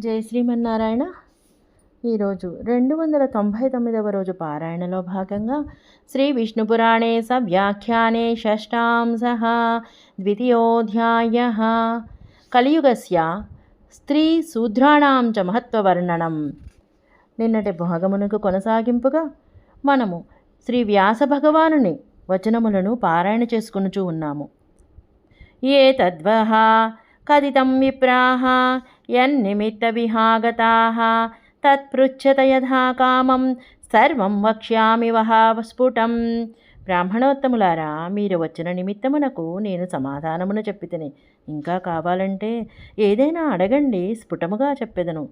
జై శ్రీమన్నారాయణ. ఈరోజు రెండు వందల తొంభై తొమ్మిదవ రోజు పారాయణలో భాగంగా శ్రీ విష్ణుపురాణే సవ్యాఖ్యానే స వ్యాఖ్యానే షష్టాంశ ద్వితీయోధ్యాయ. కలియుగస్య స్త్రీ శూద్రాణం చ మహత్వవర్ణనం. నిన్నటి భాగమునకు కొనసాగింపుగా మనము శ్రీ వ్యాస భగవానుని వచనములను పారాయణ చేసుకునుచూ ఉన్నాము. ఏ తద్వహ కథితం విప్రాహ యన్నిమిత్తవిహాగతాः తత్పృచ్ఛత యథా కామం సర్వం వక్ష్యామి వహ స్ఫుటం బ్రాహ్మణోత్తములారా మీరు వచ్చిన నిమిత్తమునకు నేను సమాధానమును చెప్పితిని. ఇంకా కావాలంటే ఏదైనా అడగండి స్ఫుటముగా చెప్పెదను.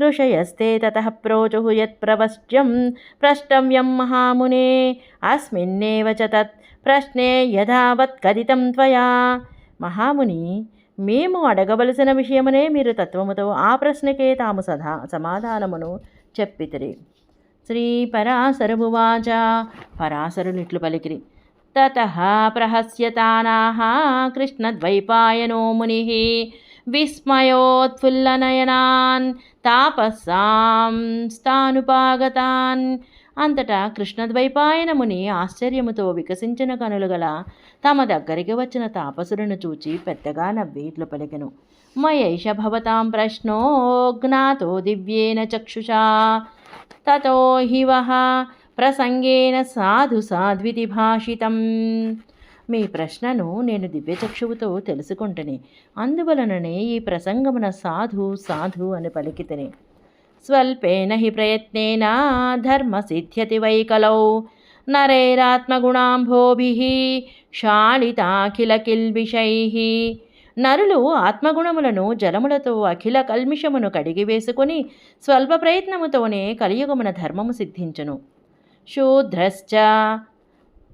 ఋషయస్తే తత ప్రోచుः యత్ప్రవశ్యం ప్రష్టవ్యం మహామునే అస్మిన్నేవ చ తత్ ప్రశ్నే యథావత్ కథితం త్వయా. మహాముని మేము అడగవలసిన విషయమునే మీరు తత్వముతో ఆ ప్రశ్నకే తాము సదా సమాధానమును చెప్పితిరి. శ్రీ పరాశరమువాచ పరాశరునిట్లు పలికిరి. తత ప్రహస్యతానాహ కృష్ణద్వైపాయనో ముని విస్మయోత్ఫుల్లనయనాన్ తాపస్సాం స్థానుపాగతాన్ అంతటా కృష్ణద్వైపాయనముని ఆశ్చర్యముతో వికసించిన కనులు గల తమ దగ్గరికి వచ్చిన తాపసులను చూచి పెద్దగా నవ్వి ఇట్లు పలికెను. మయైష భవతాం ప్రశ్నో జ్ఞాతో దివ్యేన చక్షుషా తతో హివహ ప్రసంగేన సాధు సాధ్వితి భాషితం. మీ ప్రశ్నను నేను దివ్యచక్షువుతో తెలుసుకుంటనే అందువలననే ఈ ప్రసంగమున సాధు సాధు అని పలికితనే. స్వల్పేన హి ప్రయత్నేన ధర్మ సిద్ధ్యతి వైకలౌ నరైరాత్మగుణాంభోభి నరైరాత్మగుణాంభోభిః శాళితాఖిల నరులు ఆత్మగుణములను జలములతో అఖిల కల్మిషమును కడిగి వేసుకొని స్వల్ప ప్రయత్నముతోనే కలియుగమున ధర్మము సిద్ధించును. శూద్రశ్చ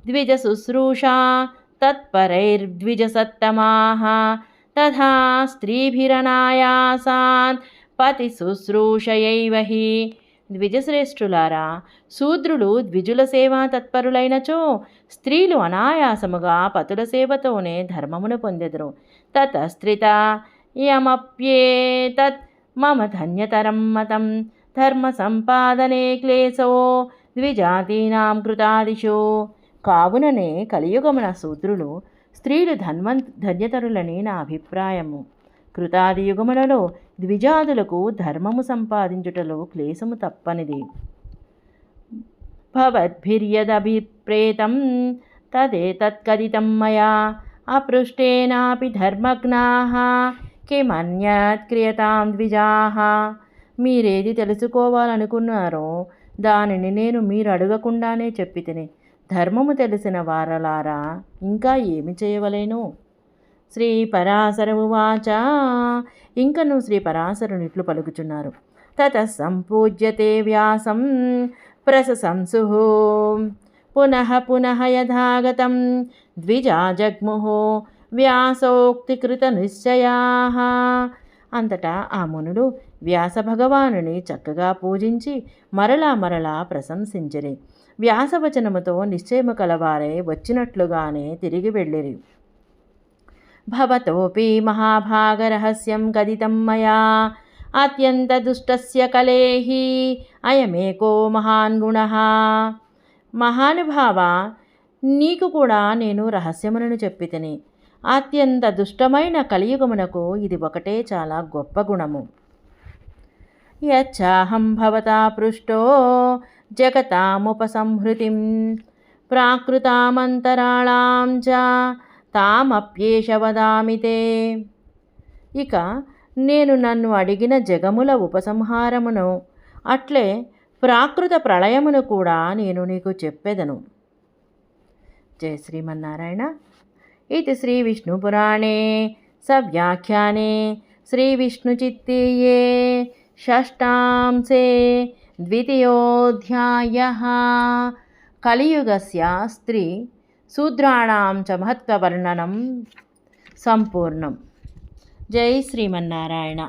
ద్విజ శుశ్రూషా తత్పరైర్ద్విజసత్తమాः తథా స్త్రీభిరనాయాసాన్ పతి శుశ్రూషయైవ హి. ద్విజశ్రేష్ఠులారా శూద్రులు ద్విజుల సేవా తత్పరులైనచో స్త్రీలు అనాయాసముగా పతుల సేవతోనే ధర్మమును పొందెదరు. తతస్త్రిత యమప్యేతత్ మమ ధన్యతరం మతం ధర్మ సంపాదనే క్లేశో ద్విజాతీనాం కృతాదిషు. కావుననే కలియుగమున శూద్రులు స్త్రీలు ధన్వ ధన్యతరులని నా అభిప్రాయము. కృతాది యుగములలో ద్విజాదులకు ధర్మము సంపాదించుటలో క్లేశము తప్పనిది. భవద్భిర్యదభిప్రేతం తదేతత్కథితం మయా అపృష్టేనాపి ధర్మజ్ఞా కిమన్యత్ క్రియతాం ద్విజాః. మీరేది తెలుసుకోవాలనుకున్నారో దానిని నేను మీరు అడగకుండానే చెప్పి తిని ధర్మము తెలిసిన వారలారా ఇంకా ఏమి చేయవలేను? శ్రీ పరాశరమువాచ ఇంకను శ్రీ పరాశరునిట్లు పలుకుచున్నారు. తత సంపూజ్యతే వ్యాసం ప్రశంసు పునః పునః యథాగతం ద్విజా జగ్ముః వ్యాసోక్తికృత నిశ్చయా అంతటా ఆ మునులు వ్యాస భగవానుని చక్కగా పూజించి మరలా మరలా ప్రశంసించిరి. వ్యాసవచనముతో నిశ్చయము కలవారే వచ్చినట్లుగానే తిరిగి వెళ్ళిరి. భవతోపి మహాభాగరహస్యం కథితం మయా అత్యంతదుష్టస్య కలేహి అయమేకో మహాన్ గుణ మహానుభావ నీకు కూడా నేను రహస్యములను చెప్పితిని। అత్యంత దుష్టమైన కలియుగమునకు ఇది ఒకటే చాలా గొప్ప గుణము। యచ్చాహం భవతా పృష్టో జగతాముపసంహృతిం। ప్రాకృతామంతరాళాం చ తామప్యేష వదామి తే. ఇక నేను నన్ను అడిగిన జగముల ఉపసంహారమును అట్లే ప్రాకృత ప్రళయమును కూడా నేను నీకు చెప్పెదను. జయ శ్రీమన్నారాయణ. ఇది శ్రీ విష్ణుపురాణే సవ్యాఖ్యానే శ్రీ విష్ణుచిత్తీయే షష్టాంశే ద్వితీయోధ్యాయ. కలియుగస్య స్త్రీ శూద్రాణం చ మహత్వవర్ణనం సంపూర్ణం. జై శ్రీమన్నారాయణ.